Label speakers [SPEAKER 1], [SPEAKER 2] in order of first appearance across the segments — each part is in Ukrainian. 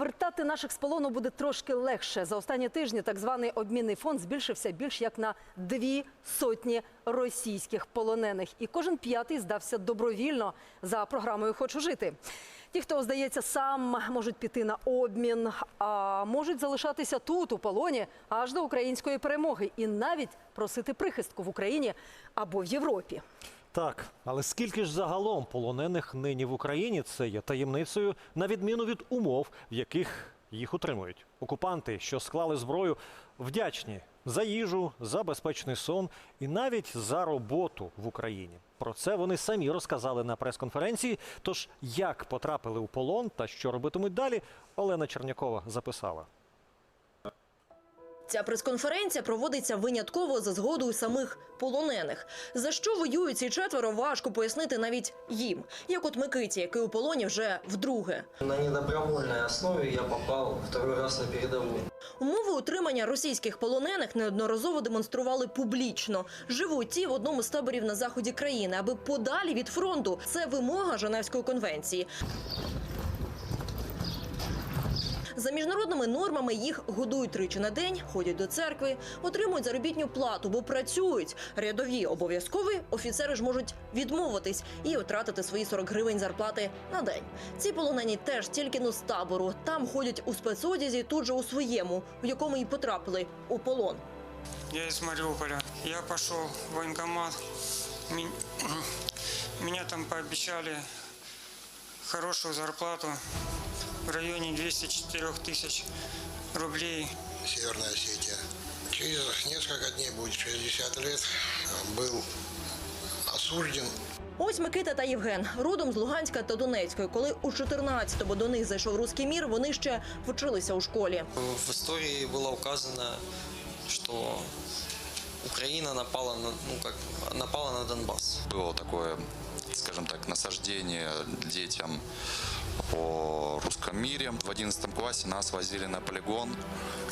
[SPEAKER 1] повертати наших з полону буде трошки легше. За останні тижні так званий обмінний фонд збільшився більш як на дві сотні російських полонених. І кожен п'ятий здався добровільно за програмою Хочу жити. Ті, хто здається, сам можуть піти на обмін, а можуть залишатися тут, у полоні, аж до української перемоги, і навіть просити прихистку в Україні або в Європі.
[SPEAKER 2] Так, але скільки ж загалом полонених нині в Україні це є таємницею, на відміну від умов, в яких їх утримують. Окупанти, що склали зброю, вдячні за їжу, за безпечний сон і навіть за роботу в Україні. Про це вони самі розказали на прес-конференції. Тож як потрапили у полон та що робитимуть далі, Олена Чернякова записала.
[SPEAKER 3] Ця прес-конференція проводиться винятково за згодою самих полонених. За що воюють ці четверо, важко пояснити навіть їм. Як от Микиті, який у полоні вже вдруге.
[SPEAKER 4] На недобровольной основе я попал второй раз на передовую.
[SPEAKER 3] Умови утримання російських полонених неодноразово демонстрували публічно. Живуть ті в одному з таборів на заході країни, аби подалі від фронту. Це вимога Женевської конвенції. За міжнародними нормами їх годують тричі на день, ходять до церкви, отримують заробітню плату, бо працюють. Рядові обов'язкові офіцери ж можуть відмовитись і втратити свої 40 гривень зарплати на день. Ці полонені теж тільки но з табору. Там ходять у спецодязі, тут же у своєму, в якому і потрапили у полон.
[SPEAKER 5] Я из Мариуполя. Я пошел в военкомат. Меня там пообещали хорошую зарплату в районе 204 тысяч рублей.
[SPEAKER 6] Северная Осетия. Через несколько дней будет 60 лет. Был осужден
[SPEAKER 3] Ось Микита та Євген, родом з Луганська та Донецької. Коли у 14-му до них зайшов руський мір, вони ще вчилися у школі.
[SPEAKER 4] В истории было указано, что Украина напала на, ну, как, напала на Донбасс.
[SPEAKER 7] было такое, скажем так, насаждение детям о русском мире. В 11 классе нас возили на полигон.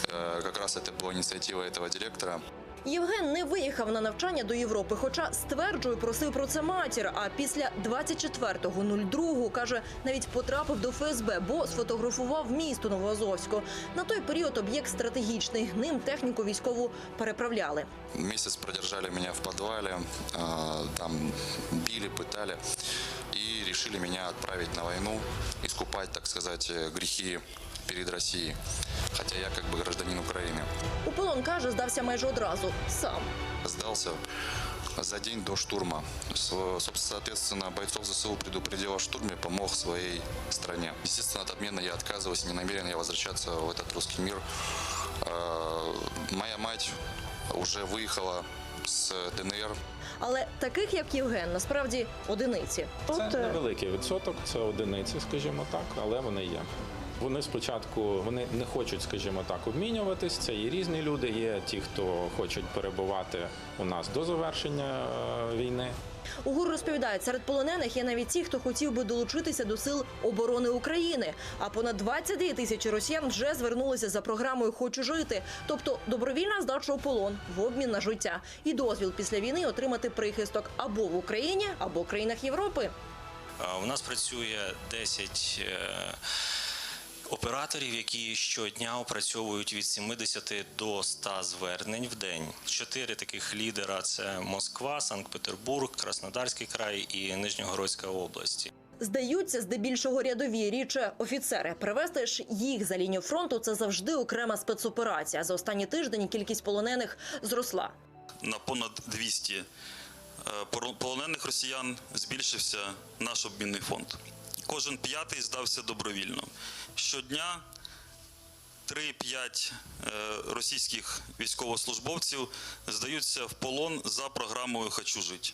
[SPEAKER 7] Э, Как раз это была инициатива этого директора.
[SPEAKER 3] Євген не виїхав на навчання до Європи, хоча стверджує, просив про це матір. А після 24.02, каже, навіть потрапив до ФСБ, бо сфотографував місто Новоазовську. На той період об'єкт стратегічний. Ним техніку військову переправляли.
[SPEAKER 7] Месяц продержали меня в подвале, э, там били, пытали и решили меня отправить на войну, искупать, так сказать, э, грехи перед Россией. Хотя я как бы гражданин Украины.
[SPEAKER 3] У полон каже, здався майже одразу сам.
[SPEAKER 7] Сдался за день до штурма. С- собственно, Соответственно, бойцов ЗСУ предупредил о штурме, помог своей стране. Естественно, от обмена я отказываюсь, не намерен я возвращаться в этот русский мир. Э, Моя мать уже выехала с ДНР.
[SPEAKER 3] Але таких, як Євген, насправді одиниці.
[SPEAKER 8] Це невеликий відсоток, це одиниці, скажімо так, але вони є. Вони спочатку вони не хочуть, скажімо так, обмінюватись. Це і різні люди. Є ті, хто хочуть перебувати у нас до завершення е, війни.
[SPEAKER 3] УГУР розповідає, серед полонених є навіть ті, хто хотів би долучитися до сил оборони України. А понад 22 тисячі росіян вже звернулися за програмою Хочу жити, тобто добровільна здача у полон в обмін на життя і дозвіл після війни отримати прихисток або в Україні, або в країнах Європи.
[SPEAKER 9] У нас працює 10 е, операторів, які щодня опрацьовують від 70 до 100 звернень в день. Чотири таких лідера: це Москва, Санкт-Петербург, Краснодарський край і Нижньогородська області.
[SPEAKER 3] Здаються здебільшого рядові річе офіцери. Привезти ж їх за лінію фронту це завжди окрема спецоперація. За останні тиждень кількість полонених зросла.
[SPEAKER 10] на понад 200 е, полонених росіян збільшився наш обмінний фонд. Кожен п'ятий здався добровільно. Щодня 3-5 е, російських військовослужбовців здаються в полон за програмою Хочу жити.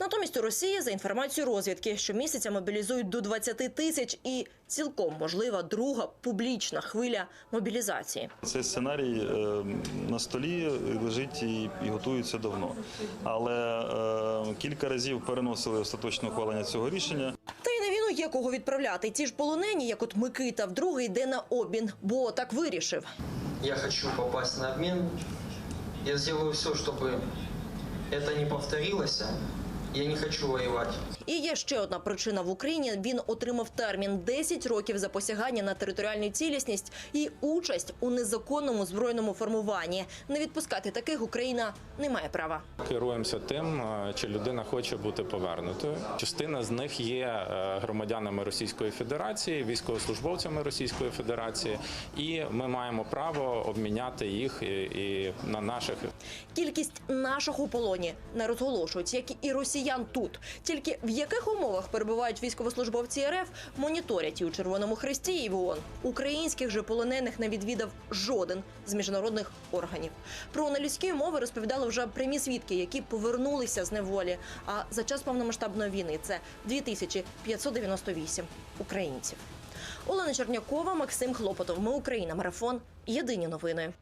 [SPEAKER 3] Натомість у Росії, за інформацією розвідки, щомісяця мобілізують до 20 тисяч і цілком можлива друга публічна хвиля мобілізації.
[SPEAKER 11] Цей сценарій е, на столі лежить і, готується давно. Але е, кілька разів переносили остаточне ухвалення цього рішення.
[SPEAKER 3] Та й на війну є кого відправляти. Ті ж полонені, як от Микита, вдруге йде на обмін, бо так вирішив.
[SPEAKER 4] Я хочу попасть на обмін. Я зроблю все, щоб це не повторилось. Я не хочу воевать.
[SPEAKER 3] І є ще одна причина в Україні. Він отримав термін 10 років за посягання на територіальну цілісність і участь у незаконному збройному формуванні. Не відпускати таких Україна не має права.
[SPEAKER 8] Керуємося тим, е, чи людина хоче бути повернутою. Частина з них є е, громадянами Російської Федерації, військовослужбовцями Російської Федерації, і ми маємо право обміняти їх і, і на наших
[SPEAKER 3] Кількість наших у полоні не розголошують, як і росіян тут. Тільки в яких умовах перебувають військовослужбовці РФ, моніторять і у Червоному Хресті, і в ООН. Українських же полонених не відвідав жоден з міжнародних органів. Про нелюдські умови розповідали вже прямі свідки, які повернулися з неволі. А за час повномасштабної війни це 2598 українців. Олена Чернякова, Максим Хлопотов. Ми Україна. Марафон. Єдині новини.